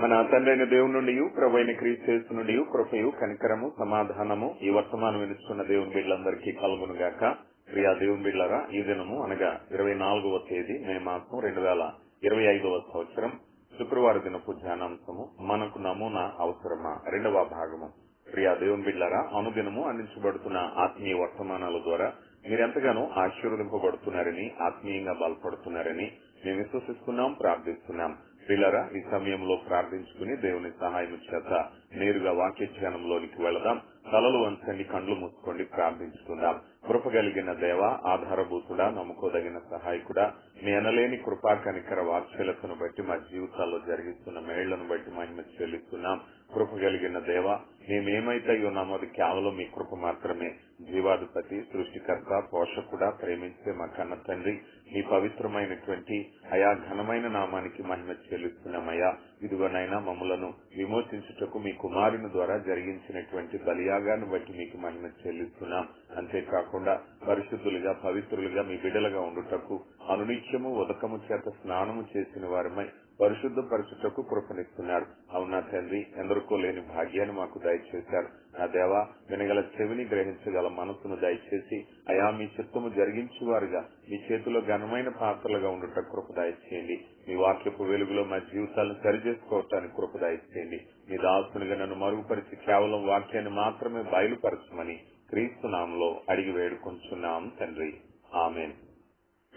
మన తండ్రైన దేవుని నుండి ప్రభైన క్రీస్తు నుండి కృపయు కనికరము సమాధానము ఈ వర్తమానం వినిస్తున్న దేవుని బిడ్డలందరికీ కలుగునుగాక. ప్రియా దేవుని బిడ్డలరా ఈ దినము అనగా ఇరవై నాలుగవ తేదీ మే మాసం రెండు వేల ఇరవై ఐదవ సంవత్సరం శుక్రవారం దినపు ధ్యానాంశము మనకు నమూనా అవసరమా? రెండవ భాగము. ప్రియా దేవుని బిడ్డలరా అనుదినము అందించబడుతున్న ఆత్మీయ వర్తమానాల ద్వారా మీరెంతగానో ఆశీర్వదింపబడుతున్నారని ఆత్మీయంగా బలపడుతున్నారని మేము విశ్వసిస్తున్నాం ప్రార్థిస్తున్నాం. పిల్లరా ఈ సమయంలో ప్రార్థించుకుని దేవుని సహాయం చేత నేరుగా వాక్య ధ్యానంలోనికి వెళదాం. తలలు వంచండి కండ్లు మూసుకోండి ప్రార్థించుకుందాం. కృప కలిగిన దేవ ఆధారభూతుడా నమ్ముకోదగిన సహాయకుడా మీ అనలేని కృపా కనికర వాక్యలతను బట్టి మా జీవితాల్లో జరిగిస్తున్న మేళ్ళను బట్టి మహిమ చెల్లిస్తున్నాం. కృప కలిగిన దేవ మేమేమైతే ఉన్నామో అది కేవలం మీ కృప మాత్రమే. జీవాధిపతి సృష్టికర్త పోషకుడా ప్రేమించే మా కన్న తండ్రి మీ పవిత్రమైనటువంటి అయా ఘనమైన నామానికి మహిమ చెల్లిస్తున్నామయ్యా. ఇదిగోనైనా మమ్మలను విమోచించుటకు మీ కుమారుని ద్వారా జరిగించినటువంటి బలియాగాన్ని బట్టి మీకు మహిమ చెల్లిస్తున్నాం. అంతేకాకుండా పరిశుద్ధులుగా పవిత్రులుగా మీ బిడలుగా ఉండుటకు అనునిత్యము ఉదకము చేత స్నానము చేసిన వారిమై పరిశుద్ధ పరచుటకు కృపనిస్తున్నారు అవునా తండ్రి? ఎందరికో లేని భాగ్యాన్ని మాకు దయచేశారు. నా దేవా వినగల చెవిని గ్రహించగల మనసును దయచేసి అయా మీ చిత్తము జరిగించేవారుగా మీ చేతిలో ఘనమైన పాత్రలుగా ఉండట కృప దయచేయండి. మీ వాక్యపు వెలుగులో మా జీవితాలను సరిచేసుకోవటానికి కృప దయచేయండి. మీ దాసునిగా నన్ను మరుగుపరిచి కేవలం వాక్యాన్ని మాత్రమే బయలుపరచమని క్రీస్తు నామంలో అడిగి వేడుకుంటున్నాం తండ్రి. ఆమెన్.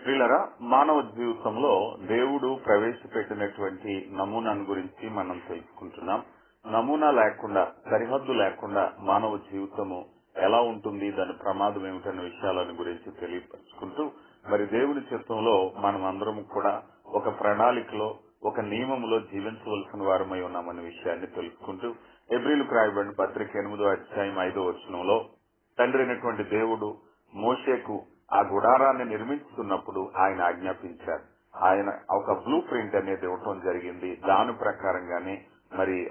ప్రియులరా మానవ జీవితంలో దేవుడు ప్రవేశపెట్టినటువంటి నమూనాను గురించి మనం తెలుసుకుంటున్నాం. నమూనా లేకుండా సరిహద్దు లేకుండా మానవ జీవితము ఎలా ఉంటుంది దాని ప్రమాదం ఏమిటనే విషయాలను గురించి తెలియపరుచుకుంటూ మరి దేవుని చిత్తంలో మనం అందరం కూడా ఒక ప్రణాళికలో ఒక నియమంలో జీవించవలసిన వారమై ఉన్నామనే విషయాన్ని తెలుసుకుంటూ ఎబ్రిల్ రాయబడిన పత్రిక ఎనిమిదో అధ్యాయం ఐదో వచనంలో తండ్రి అయినటువంటి దేవుడు మోషేకు ఆ గుడారాన్ని నిర్మించుతున్నప్పుడు ఆయన ఆజ్ఞాపించారు. ఆయన ఒక బ్లూ ప్రింట్ అనేది ఇవ్వటం జరిగింది. దాని ప్రకారంగానే మరి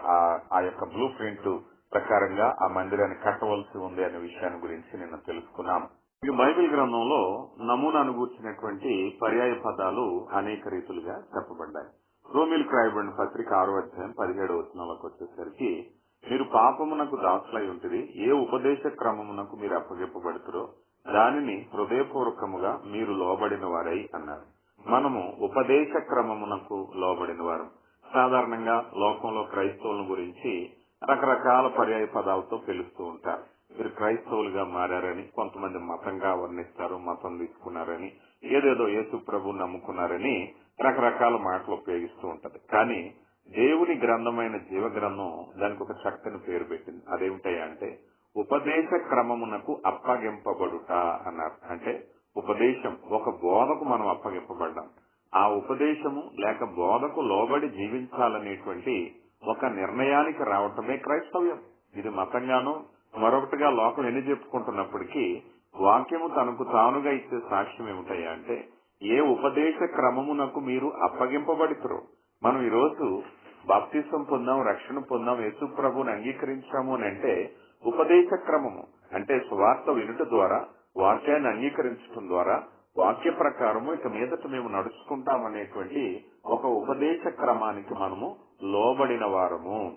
ఆ యొక్క బ్లూ ప్రింట్ ప్రకారంగా ఆ మందిరాన్ని కట్టవలసి ఉంది అనే విషయాన్ని గురించి నిన్న తెలుసుకున్నాం ఈ బైబిల్ గ్రంథంలో నమూనాను గూర్చినటువంటి పర్యాయ పదాలు అనేక రీతులుగా చెప్పబడ్డాయి. రోమిల్ రాయబడిన పత్రిక ఆరో అధ్యాయం పదిహేడు వచనంలోకి వచ్చేసరికి మీరు పాపమునకు దాసులై ఉంటుంది ఏ ఉపదేశ క్రమమునకు మీరు అప్పగింపబడుతురో దానిని హృదయపూర్వకముగా మీరు లోబడిన వారై అన్నారు. మనము ఉపదేశ క్రమమునకు లోబడిన వారు. సాధారణంగా లోకంలో క్రైస్తవుల గురించి రకరకాల పర్యాయ పదాలతో పిలుస్తూ ఉంటారు. మీరు క్రైస్తవులుగా మారారని కొంతమంది మతంగా వర్ణిస్తారు మతం తీసుకున్నారని ఏదేదో యేసు ప్రభు నమ్ముకున్నారని రకరకాల మాటలు ఉపయోగిస్తూ ఉంటది. కానీ దేవుని గ్రంథమైన జీవ గ్రంథం దానికి ఒక చక్కని పేరు పెట్టింది. అదేమిటాయి అంటే ఉపదేశ క్రమమునకు అప్పగింపబడుట అన్నారు అంటే ఉపదేశం ఒక బోధకు మనం అప్పగింపబడ్డాం. ఆ ఉపదేశము లేక బోధకు లోబడి జీవించాలనేటువంటి ఒక నిర్ణయానికి రావటమే క్రైస్తవ్యం. ఇది మతంగానో మరొకటిగా లోకం ఎన్ని చెప్పుకుంటున్నప్పటికీ వాక్యము తనకు తానుగా ఇచ్చే సాక్ష్యం ఏమిటయ్యా అంటే ఏ ఉపదేశ క్రమమునకు మీరు అప్పగింపబడుతురు. మనం ఈరోజు బాప్తిసం పొందాం రక్షణ పొందాం యేసు ప్రభుని అంగీకరించాము అని అంటే ఉపదేశ క్రమము అంటే స్వార్థ వినుట ద్వారా వాక్యాన్ని అంగీకరించడం ద్వారా వాక్య ప్రకారము ఇక మీదట మేము నడుచుకుంటామనేటువంటి ఒక ఉపదేశ క్రమానికి మనము లోబడిన వారము.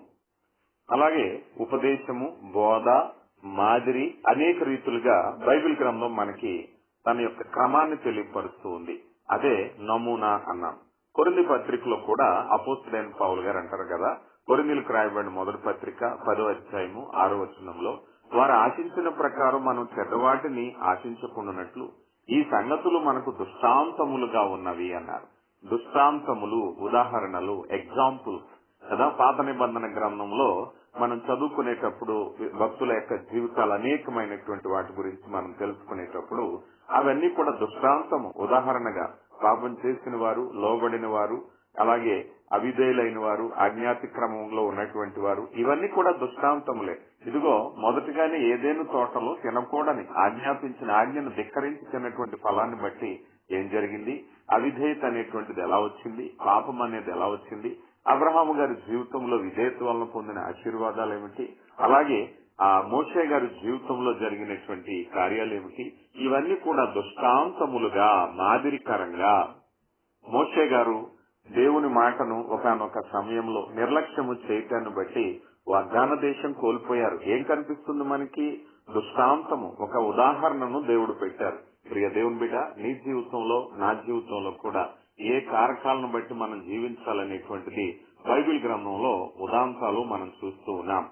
అలాగే ఉపదేశము బోధ మాదిరి అనేక రీతులుగా బైబిల్ గ్రంథం మనకి తన యొక్క క్రమాన్ని తెలియపరుస్తూ ఉంది. అదే నమూనా అన్నాం. కొరింది పత్రికలో కూడా అపోస్తులైన పౌల్ గారు అంటారు కదా కొరిందులకు రాయబడిన మొదటి పత్రిక పదో అధ్యాయము ఆరో వచనంలో వారు ఆశించిన ప్రకారం మనం చెడ్డవాటిని ఆశించకుండానట్లు ఈ సంగతులు మనకు దుష్టాంతములుగా ఉన్నవి అన్నారు. దుష్టాంతములు ఉదాహరణలు ఎగ్జాంపుల్స్ కదా? పాత నిబంధన గ్రంథంలో మనం చదువుకునేటప్పుడు భక్తుల యొక్క జీవితాలు అనేకమైనటువంటి వాటి గురించి మనం తెలుసుకునేటప్పుడు అవన్నీ కూడా దుష్టాంతము. ఉదాహరణగా పాపం చేసిన వారు లోబడిన వారు అలాగే అవిధేయులైన వారు అజ్ఞాతిక్రమంలో ఉన్నటువంటి వారు ఇవన్నీ కూడా దుష్టాంతములే. ఇదిగో మొదటిగానే ఏదేను తోటలో తినకూడని ఆజ్ఞాపించిన ఆజ్ఞను ధిక్కరించి తిన్నటువంటి ఫలాన్ని బట్టి ఏం జరిగింది? అవిధేయత అనేటువంటిది ఎలా వచ్చింది? పాపం అనేది ఎలా వచ్చింది? అబ్రహాము గారి జీవితంలో విధేయత వలన పొందిన ఆశీర్వాదాలు ఏమిటి? అలాగే ఆ మోషే గారి జీవితంలో జరిగినటువంటి కార్యాలు ఏమిటి? ఇవన్నీ కూడా దుష్టాంతములుగా మాదిరికరంగా మోషే గారు దేవుని మాటను ఒకనొక సమయంలో నిర్లక్ష్యము చేయటాన్ని బట్టి వాగ్దాన దేశం కోల్పోయారు. ఏం కనిపిస్తుంది మనకి? దృష్టాంతము ఒక ఉదాహరణను దేవుడు పెట్టారు. ప్రియ దేవుని బిడ్డ నీ జీవితంలో నా జీవితంలో కూడా ఏ కారకాలను బట్టి మనం జీవించాలనేటువంటిది బైబిల్ గ్రంథంలో ఉదాంతాలు మనం చూస్తూ ఉన్నాం.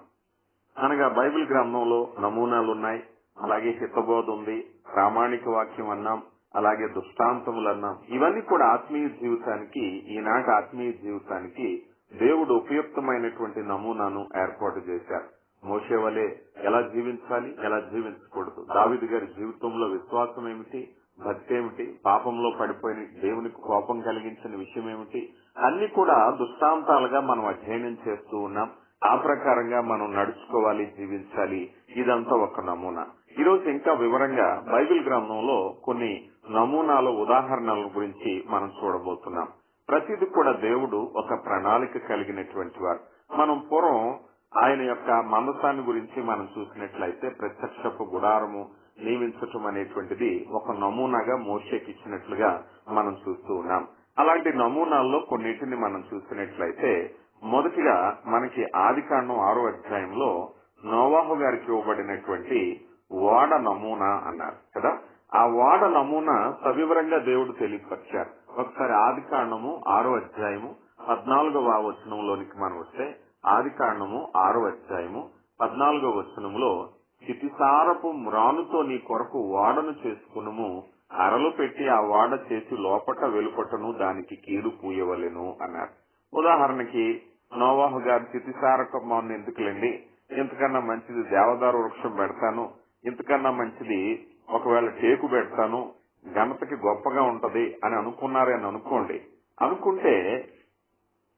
అనగా బైబిల్ గ్రంథంలో నమూనాలు ఉన్నాయి అలాగే హితబోధ ఉంది ప్రామాణిక వాక్యం అన్నాం అలాగే దృష్టాంతములు అన్నాం ఇవన్నీ కూడా ఆత్మీయ జీవితానికి ఈనాటి ఆత్మీయ జీవితానికి దేవుడు ఉపయుక్తమైనటువంటి నమూనాను ఏర్పాటు చేశారు. మోసే వలె ఎలా జీవించాలి? ఎలా జీవించకూడదు? దావిది గారి జీవితంలో విశ్వాసం ఏమిటి? భక్తి ఏమిటి? పాపంలో పడిపోయిన దేవునికి కోపం కలిగించిన విషయం ఏమిటి? అన్ని కూడా దృష్టాంతాలుగా మనం అధ్యయనం చేస్తూ ఉన్నాం. ఆ ప్రకారంగా మనం నడుచుకోవాలి జీవించాలి. ఇదంతా ఒక నమూనా. ఈ రోజు ఇంకా వివరంగా బైబిల్ గ్రంథంలో కొన్ని నమూనాల ఉదాహరణల గురించి మనం చూడబోతున్నాం. ప్రతిది కూడా దేవుడు ఒక ప్రణాళిక కలిగినటువంటి వారు. మనం పూర్వం ఆయన యొక్క మందసాన్ని గురించి మనం చూసినట్లయితే ప్రత్యక్షపు గుడారము నియమించటం అనేటువంటిది ఒక నమూనాగా మోషేకి మనం చూస్తూ ఉన్నాం. అలాంటి నమూనాల్లో కొన్నిటిని మనం చూసినట్లయితే మొదటిగా మనకి ఆది కాండం ఆరో అధ్యాయంలో నోవాహు గారికి ఇవ్వబడినటువంటి ఓడ నమూనా అన్నారు కదా? ఆ ఓడ నమూనా సవివరంగా దేవుడు తెలియపరిచారు. ఒకసారి ఆది కాండము ఆరో అధ్యాయము పద్నాలుగవ వచనంలోనికి మనం వస్తే ఆది కాండము ఆరో అధ్యాయము పద్నాలుగవ వచనంలో చితిసారపు మ్రానుతో నీ కొరకు వాడను చేసుకునుము. అరలు పెట్టి ఆ వాడ చేసి లోపట వెలుపటను దానికి కీడు పూయవలెను అన్నారు. ఉదాహరణకి నోవాహు గారు చితిసారకమాన్ని ఎందుకులేండి? ఇంతకన్నా మంచిది దేవదారు వృక్షం పెడతాను. ఇంతకన్నా మంచిది ఒకవేళ టేకు పెడతాను ఘనతకి గొప్పగా ఉంటది అని అనుకున్నారని అనుకోండి. అనుకుంటే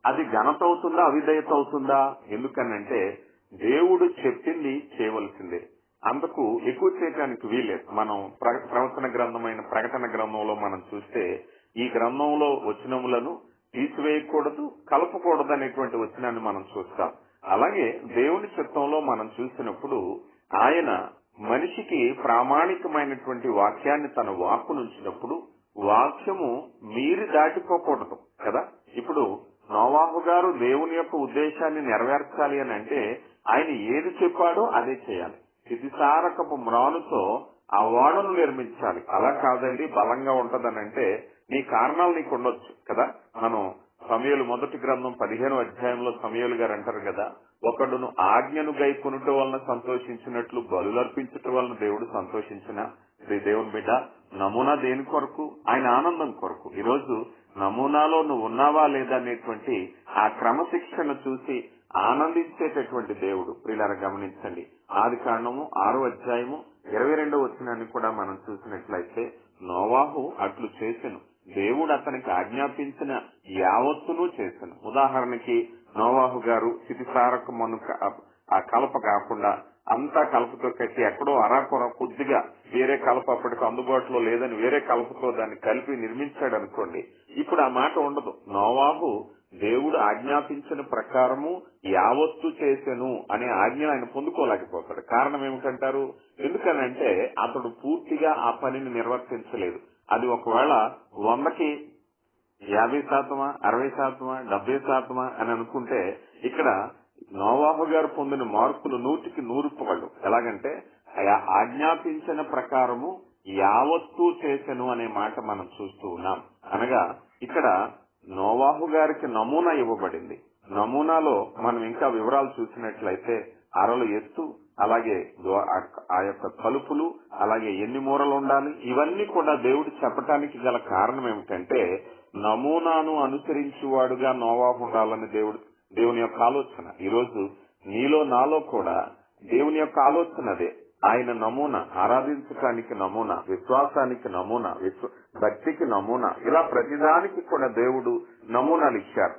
అది ఘనత అవుతుందా అవిధేయత అవుతుందా? ఎందుకనంటే దేవుడు చెప్పింది చేయవలసిందే. అందుకు ఎక్కువ చేయడానికి వీలేదు మనం ప్ర- ప్రవచన గ్రంథమైన ప్రకటన గ్రంథంలో మనం చూస్తే ఈ గ్రంథంలో వచనములను తీసివేయకూడదు కలపకూడదు అనేటువంటి వచనాన్ని మనం చూస్తాం. అలాగే దేవుని చిత్తంలో మనం చూసినప్పుడు ఆయన మనిషికి ప్రామాణికమైనటువంటి వాక్యాన్ని తన వాక్కు నుంచినప్పుడు వాక్యము మీరి దాటిపోకూడదు కదా? ఇప్పుడు నోవాహు గారు దేవుని యొక్క ఉద్దేశాన్ని నెరవేర్చాలి అని అంటే ఆయన ఏది చెప్పాడో అదే చేయాలి. స్థితిసారకపు మ్రానుతో ఆ వాడను నిర్మించాలి. అలా కాదండి బలంగా ఉంటదనంటే నీ కారణాలు నీకు ఉండొచ్చు కదా? మనం సమయలు మొదటి గ్రంథం పదిహేను అధ్యాయంలో సమయలు గారు అంటారు కదా ఒకడును ఆజ్ఞను గైకొనుట వలన సంతోషించినట్లు బలులర్పించటం వలన దేవుడు సంతోషించిన. శ్రీ దేవుని బిడ్డ నమూనా దేని కొరకు? ఆయన ఆనందం కొరకు. ఈరోజు నమూనాలో నువ్వు ఉన్నావా లేదా అనేటువంటి ఆ క్రమశిక్షణ చూసి ఆనందించేటటువంటి దేవుడు. ప్రియులారా గమనించండి. ఆది కారణము ఆరో అధ్యాయము ఇరవై రెండో వచ్చినాన్ని కూడా మనం చూసినట్లయితే నోవాహు అట్లు చేసెను. దేవుడు అతనికి ఆజ్ఞాపించిన యావత్తును చేసెను ఉదాహరణకి నోవాహు గారు స్థితిసారక మనుక ఆ కలప కాకుండా అంతా కలపతో కట్టి ఎక్కడో అరాకొర కొద్దిగా వేరే కలప అప్పటికి అందుబాటులో లేదని వేరే కలపతో దాన్ని కలిపి నిర్మించాడు అనుకోండి. ఇప్పుడు ఆ మాట ఉండదు. నోవాహు దేవుడు ఆజ్ఞాపించిన ప్రకారము యావత్తు చేసెను అనే ఆజ్ఞ ఆయన పొందుకోలేకపోతాడు. కారణం ఏమిటంటారు? ఎందుకనంటే అతడు పూర్తిగా ఆ పనిని నిర్వర్తించలేదు. అది ఒకవేళ వందకి యాభై శాతమా అరవై శాతమా డెబ్బై శాతమా అని అనుకుంటే ఇక్కడ నోవాహు గారు పొందిన మార్కులు నూటికి నూరు పగళ్ళు ఎలాగంటే ఆ ఆజ్ఞాపించిన ప్రకారము యావత్తు చేసెను అనే మాట మనం చూస్తూ ఉన్నాం. అనగా ఇక్కడ నోవాహు గారికి నమూనా ఇవ్వబడింది. నమూనాలో మనం ఇంకా వివరాలు చూసినట్లయితే అరలు ఎత్తు అలాగే ఆ- ఆ యొక్క తలుపులు అలాగే ఎన్ని మూరలు ఉండాలి? ఇవన్నీ కూడా దేవుడు చెప్పటానికి గల కారణం ఏమిటంటే నమూనాను అనుసరించేవాడుగా నోవాహు ఉండాలని దేవుడు దేవుని యొక్క ఆలోచన. ఈరోజు నీలో నాలో కూడా దేవుని యొక్క ఆలోచన అదే. ఆయన నమూనా ఆరాధించటానికి నమూనా విశ్వాసానికి నమూనా విశ్వ భక్తికి నమూనా ఇలా ప్రతిదానికి కూడా దేవుడు నమూనాలు ఇచ్చారు.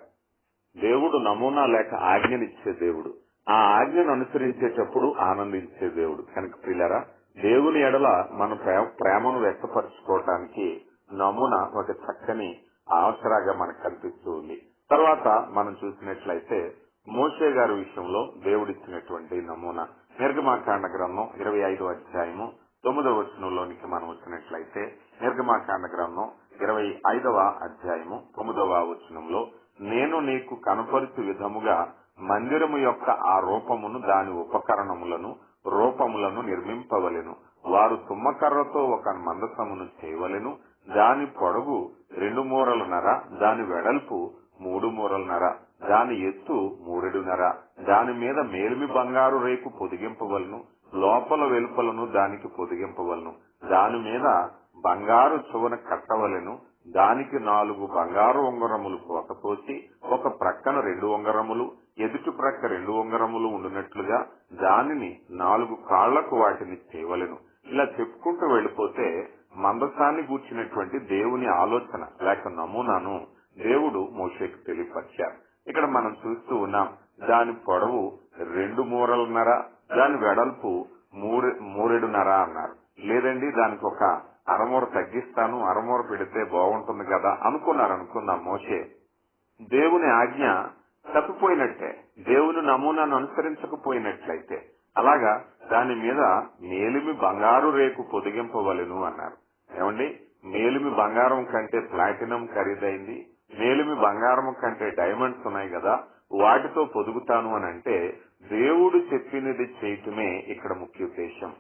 దేవుడు నమూనా లేక ఆజ్ఞనిచ్చే దేవుడు. ఆ ఆజ్ఞను అనుసరించేటప్పుడు ఆనందించే దేవుడు. కనుక పిల్లరా దేవుని ఎడల మన ప్రే- ప్రేమను వ్యక్తపరచుకోవటానికి నమూనా ఒక చక్కని ఆసరాగా మనకు కనిపిస్తూ ఉంది. తర్వాత మనం చూసినట్లయితే మోషే గారి విషయంలో దేవుడిచ్చినటువంటి నమూనా. నిర్గమాకాండ గ్రంథం ఇరవై ఐదో అధ్యాయము తొమ్మిదవ వచనంలోనికి మనం వచ్చినట్లయితే నిర్గమాకాండ గ్రంథం ఇరవై ఐదవ అధ్యాయము తొమ్మిదవ వచనంలో నేను నీకు కనపరుచు విధముగా మందిరము యొక్క ఆ రూపమును దాని ఉపకరణములను రూపములను నిర్మింపవలెను. వారు తుమ్మకర్రతో ఒక మందసమును చేయవలెను. దాని పొడవు రెండు మూరలున్నర దాని వెడల్పు మూడు మూరలున్నర దాని ఎత్తు మూరెడున్నర దాని మీద మేలిమి బంగారు రేకు పొదిగింపవలను. లోపల వెలుపలను దానికి పొదిగింపవలను. దాని మీద బంగారు చువన కట్టవలెను. దానికి నాలుగు బంగారు ఉంగరములు పోతపోసి ఒక ప్రక్కన రెండు ఉంగరములు ఎదుటి ప్రక్క రెండు ఉంగరములు ఉండినట్లుగా దానిని నాలుగు కాళ్ళకు వాటిని చేయవలను ఇలా చెప్పుకుంటూ వెళ్ళిపోతే మందసాన్ని గూర్చినటువంటి దేవుని ఆలోచన లేక నమూనాను దేవుడు మోషేకి తెలియపరిచారు. ఇక్కడ మనం చూస్తూ ఉన్నాం దాని పొడవు రెండు మూరలున్నర దాని వెడల్పు మూరె మూరెడున్నర అన్నారు. లేదండి దానికి ఒక అరమూర తగ్గిస్తాను అరమూర పెడితే బాగుంటుంది కదా అనుకున్నారు అనుకుందాం మోషే. దేవుని ఆజ్ఞ తప్పిపోయినట్టే. దేవుని నమూనాను అనుసరించకపోయినట్లయితే. అలాగా దాని మీద మేలిమి బంగారు రేకు పొదిగింపవలెను అన్నారు. ఏమండి? మేలిమి బంగారం కంటే ప్లాటినం ఖరీదైంది. మేలిమి బంగారం కంటే డైమండ్స్ ఉన్నాయి కదా వాటితో పొదుగుతాను అని అంటే దేవుడు చెప్పినది చేయటమే ఇక్కడ ముఖ్య ఉద్దేశం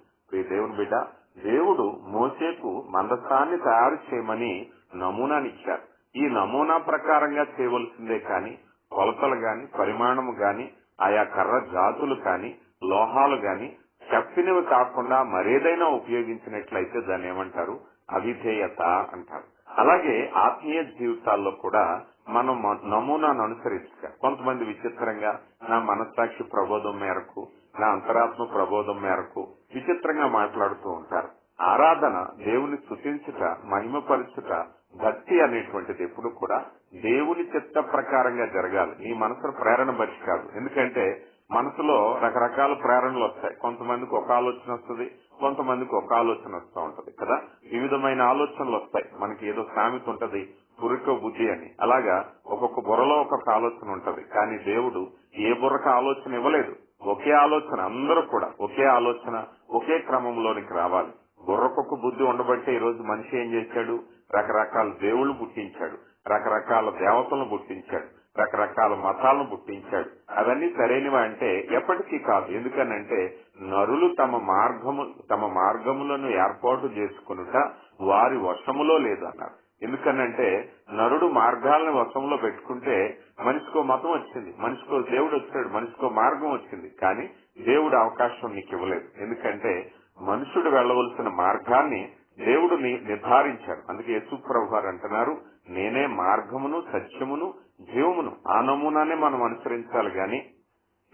దేవుని బిడ్డ దేవుడు మోసేకు మందస్థాన్ని తయారు చేయమని నమూనానిచ్చారు. ఈ నమూనా ప్రకారంగా చేయవలసిందే కానీ కొలతలు గాని పరిమాణము గాని ఆయా కర్ర జాతులు కాని లోహాలు గాని చెప్పినవి కాకుండా మరేదైనా ఉపయోగించినట్లయితే దాన్ని ఏమంటారు? అవిధేయత అంటారు. అలాగే ఆత్మీయ జీవితాల్లో కూడా మనం నమూనాను అనుసరించక. కొంతమంది విచిత్రంగా నా మనస్సాక్షి ప్రబోధం మేరకు నా అంతరాత్మ ప్రబోధం మేరకు విచిత్రంగా మాట్లాడుతూ ఉంటారు. ఆరాధన దేవుని స్థుతించుట మహిమపరచుట భక్తి అనేటువంటిది ఎప్పుడు కూడా దేవుని చిత్త ప్రకారంగా జరగాలి. నీ మనసులో ప్రేరణ బట్టి కాదు ఎందుకంటే మనసులో రకరకాల ప్రేరణలు వస్తాయి. కొంతమందికి ఒక ఆలోచన వస్తుంది కొంతమందికి ఒక ఆలోచన వస్తూ ఉంటది కదా? వివిధమైన ఆలోచనలు వస్తాయి. మనకి ఏదో సామెత ఉంటది పురిక బుద్ధి అని. అలాగా ఒక్కొక్క బుర్రలో ఒక్కొక్క ఆలోచన ఉంటది. కానీ దేవుడు ఏ బుర్రకు ఆలోచన ఇవ్వలేదు. ఒకే ఆలోచన అందరూ కూడా ఒకే ఆలోచన ఒకే క్రమంలోనికి రావాలి. బుర్రకొక బుద్ధి ఉండబట్టే ఈ రోజు మనిషి ఏం చేశాడు? రకరకాల దేవుళ్ళు పుట్టించాడు. రకరకాల దేవతలను పుట్టించాడు రకరకాల మతాలను పుట్టించాడు. అవన్నీ సరైనవి అంటే ఎప్పటికీ కాదు. ఎందుకనంటే నరులు తమ మార్గము తమ మార్గములను ఏర్పాటు చేసుకునుట వారి వశములో లేదన్నారు. ఎందుకనంటే నరుడు మార్గాలను వశంలో పెట్టుకుంటే మనిషికో మతం వచ్చింది మనిషికో దేవుడు వచ్చాడు మనిషికో మార్గం వచ్చింది. కానీ దేవుడు అవకాశం నీకు ఇవ్వలేదు. ఎందుకంటే మనుషుడు వెళ్ళవలసిన మార్గాన్ని దేవుడు నిర్ధారించాడు అందుకే యేసుప్రభు వారు అంటున్నారు నేనే మార్గమును సత్యమును జీవమును ఆ నమూనానే మనం అనుసరించాలి గాని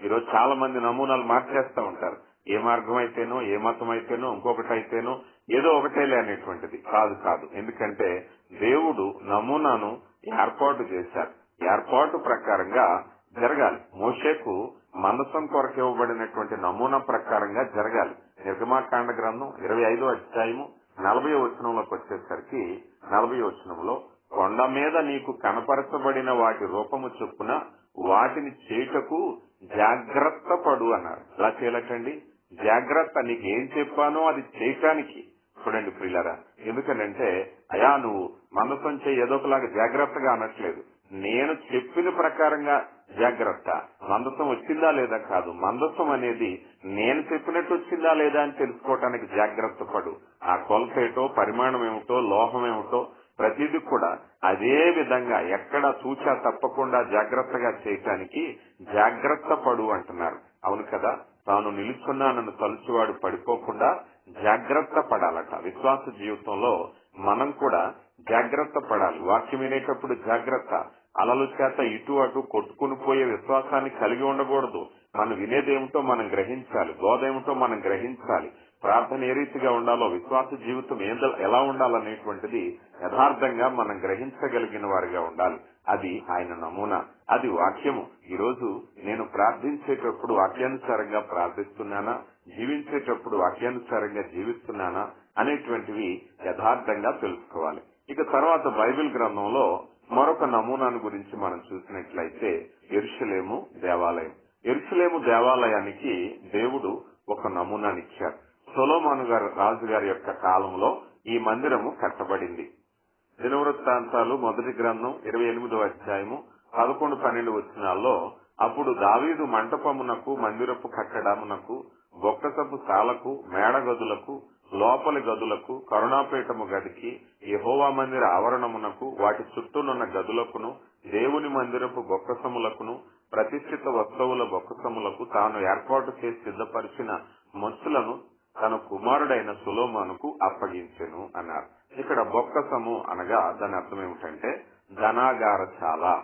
ఈరోజు చాలా మంది నమూనాలు మార్చేస్తా ఉంటారు. ఏ మార్గం అయితేనో ఏ మతం అయితేనో ఇంకొకటి అయితేనో ఏదో ఒకటేలే అనేటువంటిది కాదు కాదు. ఎందుకంటే దేవుడు నమూనాను ఏర్పాటు చేశారు. ఏర్పాటు ప్రకారంగా జరగాలి. మోషేకు మందసం కొరకు ఇవ్వబడినటువంటి నమూనా ప్రకారంగా జరగాలి. నిర్గమాకాండ గ్రంథం ఇరవై ఐదో అధ్యాయము నలభై వచనంలోకి వచ్చేసరికి నలభై వచనంలో కొండ మీద నీకు కనపరచబడిన వాటి రూపము చొప్పున వాటిని చేయుటకు జాగ్రత్త పడు అన్నారు ఎలా చేయాలటండి? జాగ్రత్త నీకు ఏం చెప్పానో అది చేయటానికి. చూడండి ప్రియులరా ఎందుకనంటే అయా నువ్వు మందసం ఏదో ఒకలాగా జాగ్రత్తగా అనట్లేదు. నేను చెప్పిన ప్రకారంగా జాగ్రత్త. మందసం వచ్చిందా లేదా కాదు. మందసం అనేది నేను చెప్పినట్టు వచ్చిందా లేదా అని తెలుసుకోవటానికి జాగ్రత్త పడు. ఆ కొలత ఏటో పరిమాణం ఏమిటో లోహం ఏమిటో ప్రతిదీ కూడా అదే విధంగా ఎక్కడ చూచా తప్పకుండా జాగ్రత్తగా చేయటానికి జాగ్రత్త పడు అంటున్నారు. అవును కదా? తాను నిలుచున్నానని తలుచువాడు పడిపోకుండా జాగ్రత్త పడాలట. విశ్వాస జీవితంలో మనం కూడా జాగ్రత్త పడాలి. వాక్యం వినేటప్పుడు జాగ్రత్త. అలలు చేత ఇటు అటు కొట్టుకుని పోయే విశ్వాసాన్ని కలిగి ఉండకూడదు. మనం వినేదేమిటో మనం గ్రహించాలి. బోధ మనం గ్రహించాలి. ప్రార్థన ఏ రీతిగా ఉండాలో విశ్వాస జీవితం ఏంద- ఎలా ఉండాలనేటువంటిది యథార్థంగా మనం గ్రహించగలిగిన వారిగా ఉండాలి. అది ఆయన నమూనా. అది వాక్యము. ఈ రోజు నేను ప్రార్థించేటప్పుడు వాక్యానుసారంగా ప్రార్థిస్తున్నానా? జీవించేటప్పుడు వాక్యానుసారంగా జీవిస్తున్నానా? అనేటువంటివి యథార్థంగా తెలుసుకోవాలి. ఇక తర్వాత బైబిల్ గ్రంథంలో మరొక నమూనాను గురించి మనం చూసినట్లయితే ఎరుషలేము దేవాలయం. ఎరుషలేము దేవాలయానికి దేవుడు ఒక నమూనానిచ్చారు సొలోమాను గారు రాజు గారి యొక్క కాలంలో ఈ మందిరము కట్టబడింది. దినవృత్తాంతాలు మొదటి గ్రంథం ఇరవై ఎనిమిదో అధ్యాయము పదకొండు పన్నెండు వచ్చినాల్లో అప్పుడు దావీదు మంటపమునకు మందిరపు కట్టడమునకు బొక్కసపు సాలకు మేడ గదులకు లోపలి గదులకు కరుణాపీఠము గదికి యహోవా మందిర ఆవరణమునకు వాటి చుట్టూనున్న గదులకును దేవుని మందిరపు బొక్కసములకును ప్రతిష్ఠిత వస్తువుల బొక్కసములకు తాను ఏర్పాటు చేసి సిద్ధపరిచిన మచ్చులను తన కుమారుడైన సులోమానుకు అప్పగించెను అన్నారు. ఇక్కడ బొక్కసము అనగా దాని అర్థం ఏమిటంటే ధనాగారశాల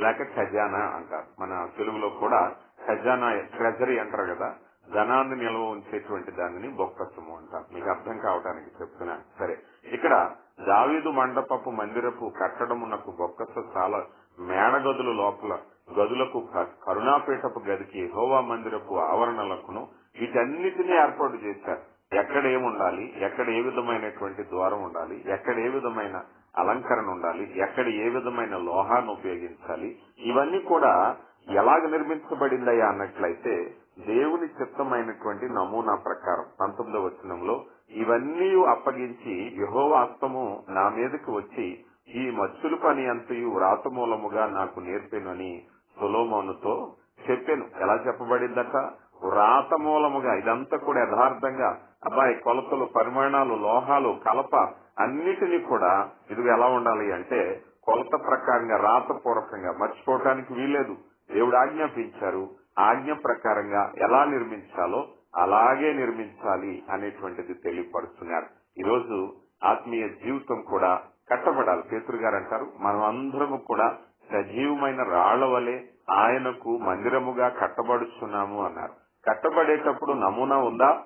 లేక ఖజానా అంటారు. మన తెలుగులో కూడా ఖజానా ట్రెజరీ అంటారు కదా ధనాన్ని నిల్వ ఉంచేటువంటి దానిని బొక్కసము అంటారు మీకు అర్థం కావడానికి చెప్తున్నాను సరే ఇక్కడ దావీదు మండపపు మందిరపు కట్టడమునకు బొక్కస చాలా మేడగదుల లోపల గదులకు కరుణాపీఠపు గదికి హోవా మందిరపు ఆవరణలకును వీటన్నిటినీ ఏర్పాటు చేశారు. ఎక్కడ ఏముండాలి ఎక్కడ ఏ విధమైనటువంటి ద్వారం ఉండాలి? ఎక్కడ ఏ విధమైన అలంకరణ ఉండాలి? ఎక్కడ ఏ విధమైన లోహాన్ని ఉపయోగించాలి? ఇవన్నీ కూడా ఎలాగ నిర్మించబడిందయ్యా అన్నట్లయితే దేవుని చిత్తమైనటువంటి నమూనా ప్రకారం పంతొమ్మిదవ వచనంలో ఇవన్నీ అప్పగించి యహోవాస్తము నా మీదకి వచ్చి ఈ మచ్చుల పని అంతయు వ్రాత మూలముగా నాకు నేర్పెనని సులోమోనుతో చెప్పాను. ఎలా చెప్పబడిందట? వ్రాత మూలముగా. ఇదంతా కూడా యథార్థంగా. అబ్బాయి కొలతలు పరిమాణాలు లోహాలు కలప అన్నిటినీ కూడా ఇది ఎలా ఉండాలి అంటే కొలత ప్రకారంగా రాతపూర్వకంగా మర్చిపోవటానికి వీలేదు దేవుడు ఆజ్ఞాపించారు. ఆజ్ఞ ప్రకారంగా ఎలా నిర్మించాలో అలాగే నిర్మించాలి అనేటువంటిది తెలియపరుస్తున్నారు. ఈరోజు ఆత్మీయ జీవితం కూడా కట్టబడాలి. పేతురు గారు అంటారు మనం అందరము కూడా సజీవమైన రాళ్ళ వలె ఆయనకు మందిరముగా కట్టబడుచున్నాము అన్నారు. కట్టబడేటప్పుడు నమూనా ఉందా?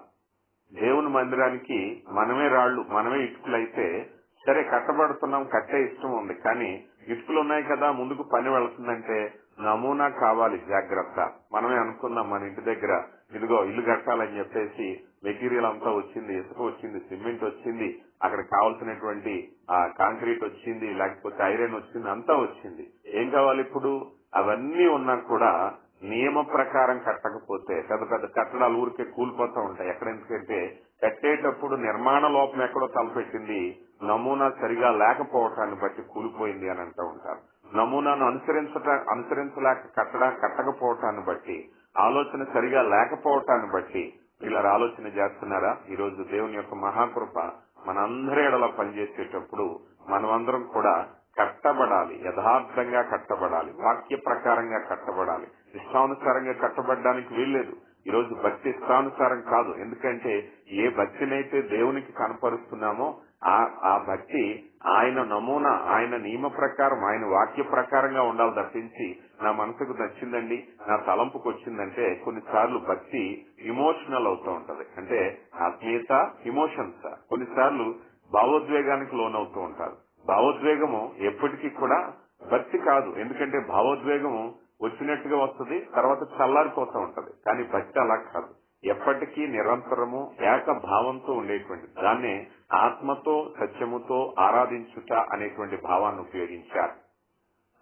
దేవుని మందిరానికి మనమే రాళ్ళు మనమే ఇటుకలైతే సరే కట్టబడుతున్నాం కట్టే ఇష్టం ఉంది. కానీ ఇటుకలు ఉన్నాయి కదా ముందుకు పని వెళ్తుందంటే నమూనా కావాలి జాగ్రత్త. మనమే అనుకున్నాం మన ఇంటి దగ్గర ఇదిగో ఇల్లు కట్టాలని చెప్పేసి మెటీరియల్ అంతా వచ్చింది ఇసుక వచ్చింది సిమెంట్ వచ్చింది అక్కడ కావాల్సినటువంటి ఆ కాంక్రీట్ వచ్చింది లేకపోతే ఐరన్ వచ్చింది అంతా వచ్చింది. ఏం కావాలి ఇప్పుడు? అవన్నీ ఉన్నా కూడా నియమ ప్రకారం కట్టకపోతే పెద్ద పెద్ద కట్టడాలు ఊరికే కూలిపోతూ ఉంటాయి. ఎక్కడ ఎందుకంటే కట్టేటప్పుడు నిర్మాణ లోపం ఎక్కడో తలపెట్టింది నమూనా సరిగా లేకపోవటాన్ని బట్టి కూలిపోయింది అని అంటూ ఉంటారు. నమూనాను అనుసరించట అనుసరించలేక కట్టడా కట్టకపోవటాన్ని బట్టి ఆలోచన సరిగా లేకపోవటాన్ని బట్టి ఇలా ఆలోచన చేస్తున్నారా? ఈ రోజు దేవుని యొక్క మహాకృప మనందరి ఎడల పనిచేసేటప్పుడు మనమందరం కూడా కట్టబడాలి యథార్థంగా కట్టబడాలి వాక్య ప్రకారంగా కట్టబడాలి ఇష్టానుసారంగా కట్టబడడానికి వీల్లేదు. ఈరోజు భక్తి ఇష్టానుసారం కాదు. ఎందుకంటే ఏ భక్తినైతే దేవునికి కనపరుస్తున్నామో ఆ ఆ భక్తి ఆయన నమూనా ఆయన నియమ ప్రకారం ఆయన వాక్య ప్రకారంగా ఉండాలి తప్పించి నా మనసుకు నచ్చిందండి నా తలంపుకు వచ్చిందంటే కొన్నిసార్లు భక్తి ఇమోషనల్ అవుతూ ఉంటది. అంటే ఆత్మీయత ఇమోషన్స్ కొన్నిసార్లు భావోద్వేగానికి లోనవుతూ ఉంటారు. భావోద్వేగము ఎప్పటికీ కూడా భక్తి కాదు. ఎందుకంటే భావోద్వేగము వచ్చినట్టుగా వస్తుంది తర్వాత చల్లారిపోతూ ఉంటది. కానీ భక్తి అలా కాదు. ఎప్పటికీ నిరంతరము ఏక భావంతో ఉండేటువంటి దాన్నే ఆత్మతో సత్యముతో ఆరాధించుట అనేటువంటి భావాన్ని ఉపయోగించారు.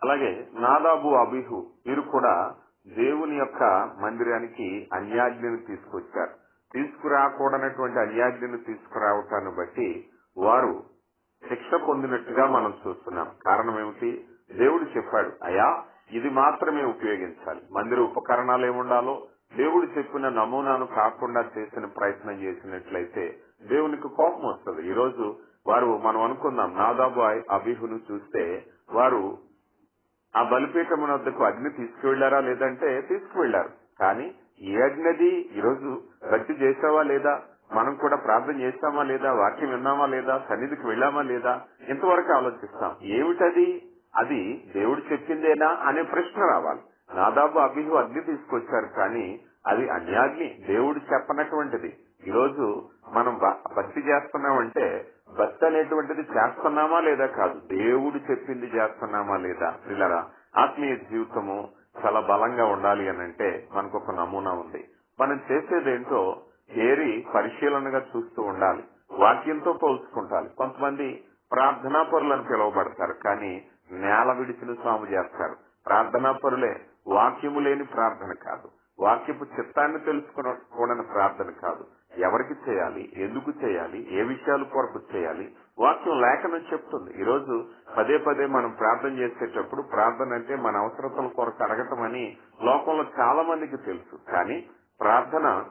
అలాగే నాదాబు అబిహు వీరు కూడా దేవుని యొక్క మందిరానికి అన్యాజ్ఞను తీసుకొచ్చారు. తీసుకురాకూడనటువంటి అన్యాజ్ఞను తీసుకురావటాన్ని బట్టి వారు శిక్ష పొందినట్టుగా మనం చూస్తున్నాం. కారణం ఏమిటి? దేవుడు చెప్పాడు అయా ఇది మాత్రమే ఉపయోగించాలి. మందిర ఉపకరణాలు ఏముండాలో దేవుడు చెప్పిన నమూనాను కాకుండా చేసిన ప్రయత్నం చేసినట్లయితే దేవునికి కోపం వస్తుంది. ఈ రోజు వారు మనం అనుకుందాం నాదాబాయ్ అభిహును చూస్తే వారు ఆ బలిపీఠం వద్దకు అగ్ని తీసుకువెళ్ళారా లేదంటే తీసుకువెళ్ళారు కానీ ఏ అగ్నిది ఈరోజు రద్దు చేసావా లేదా? మనం కూడా ప్రార్థన చేస్తామా లేదా? వాక్యం విన్నామా లేదా? సన్నిధికి వెళ్ళామా లేదా? ఇంతవరకు ఆలోచిస్తాం. ఏమిటది? అది దేవుడు చెప్పిందేనా అనే ప్రశ్న రావాలి. నాదాబు అభిహు అగ్ని తీసుకొచ్చారు కానీ అది అన్యాగ్ని. దేవుడు చెప్పనటువంటిది. ఈరోజు మనం భక్తి చేస్తున్నామంటే భక్తి అనేటువంటిది చేస్తున్నామా లేదా కాదు. దేవుడు చెప్పింది చేస్తున్నామా లేదా? పిల్లరా ఆత్మీయ జీవితము చాలా బలంగా ఉండాలి అని అంటే మనకు ఒక నమూనా ఉంది. మనం చేసేదేంటో ఏరి పరిశీలనగా చూస్తూ ఉండాలి. వాక్యంతో పోల్చుకుంటాలి. కొంతమంది ప్రార్థనా పరులను పిలువబడతారు కానీ నేల విడిచిన స్వామి చేస్తారు. ప్రార్థనా పరులే వాక్యము లేని ప్రార్థన కాదు. వాక్యపు చిత్తాన్ని తెలుసుకోవడానికి ప్రార్థన కాదు. ఎవరికి చేయాలి? ఎందుకు చేయాలి? ఏ విషయాలు కొరకు చేయాలి? వాక్యం లేఖనం చెప్తుంది. ఈ రోజు పదే పదే మనం ప్రార్థన చేసేటప్పుడు ప్రార్థన అంటే మన అవసరతల కొరకు అడగటం అని లోకంలో చాలా మందికి తెలుసు. కానీ ప్రార్థన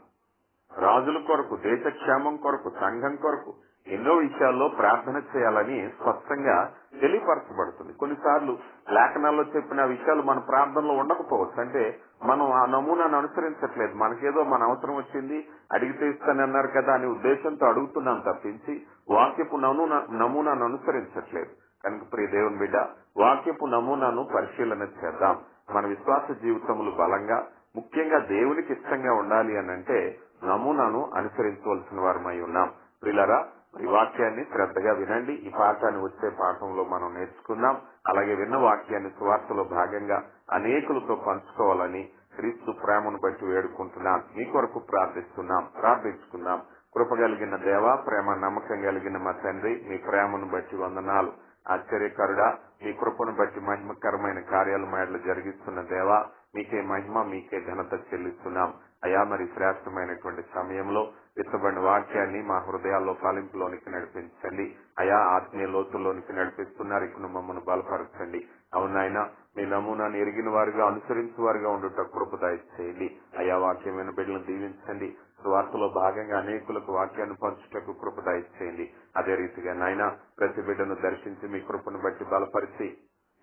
రాజుల కొరకు దేశ క్షేమం కొరకు సంఘం కొరకు ఎన్నో విషయాల్లో ప్రార్థన చేయాలని స్పష్టంగా తెలియపరచబడుతుంది. కొన్నిసార్లు లేఖనాల్లో చెప్పిన విషయాలు మన ప్రార్థనలో ఉండకపోవచ్చు. అంటే మనం ఆ నమూనాను అనుసరించట్లేదు. మనకేదో మన అవసరం వచ్చింది అడిగితే ఇస్తానన్నారు కదా అనే ఉద్దేశంతో అడుగుతున్నాం తప్పించి వాక్యపు నమూనా నమూనాను అనుసరించట్లేదు. కనుక ప్రియ దేవుని బిడ్డ వాక్యపు నమూనాను పరిశీలన చేద్దాం. మన విశ్వాస జీవితములు బలంగా ముఖ్యంగా దేవునికి ఇష్టంగా ఉండాలి అని అంటే నమూనాను అనుసరించవలసిన వారమై ఉన్నాం. ప్రిలరా ఈ వాక్యాన్ని శ్రద్ధగా వినండి. ఈ పాఠాన్ని వచ్చే పాఠంలో మనం నేర్చుకుందాం. అలాగే విన్న వాక్యాన్ని సువార్తలో భాగంగా అనేకులతో పంచుకోవాలని క్రీస్తు ప్రేమను బట్టి వేడుకుంటున్నాం. మీ కొరకు ప్రార్థిస్తున్నాం. ప్రార్థించుకుందాం. కృప కలిగిన దేవ ప్రేమ నమ్మకం కలిగిన మా తండ్రి మీ ప్రేమను బట్టి వందనాలు. ఆశ్చర్యకరుడా మీ కృపను బట్టి మహిమకరమైన కార్యాలు మేడలు జరిగిస్తున్న దేవా మీకే మహిమ మీకే ఘనత చెల్లిస్తున్నాం. అయా మరి శ్రేష్టమైనటువంటి సమయంలో విత్తబడిన వాక్యాన్ని మా హృదయాల్లో ఫలింపులోనికి నడిపించండి. అయా ఆత్మీయ లోతుల్లోనికి నడిపిస్తున్నారు. ఇక్కడ మమ్మల్ని బలపరచండి. అవునాయన మీ నమూనాను ఎరిగిన వారుగా అనుసరించే వారుగా ఉండుట కృపదాయ చేయండి అయా వాక్యమైన బిడ్డలను దీవించండి. స్వార్థలో భాగంగా అనేకులకు వాక్యాన్ని పంచుటకు కృపదాయ చేయండి అదే రీతిగా నాయన ప్రతి బిడ్డను దర్శించి మీ కృపను బట్టి బలపరిచి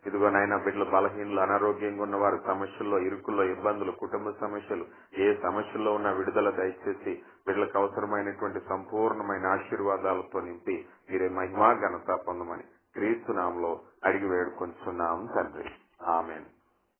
ఇదిగో నాయన బిడ్డలు బలహీనలు అనారోగ్యంగా ఉన్నవారి సమస్యల్లో ఇరుకుల్లో ఇబ్బందులు కుటుంబ సమస్యలు ఏ సమస్యల్లో ఉన్న విడుదల దయచేసి బిడ్డలకు అవసరమైనటువంటి సంపూర్ణమైన ఆశీర్వాదాలతో నింపి మీరే మహిమా ఘనత పొందమని క్రీస్తునామంలో అడిగి వేడుకొంచున్నాం తండ్రి. ఆమెను.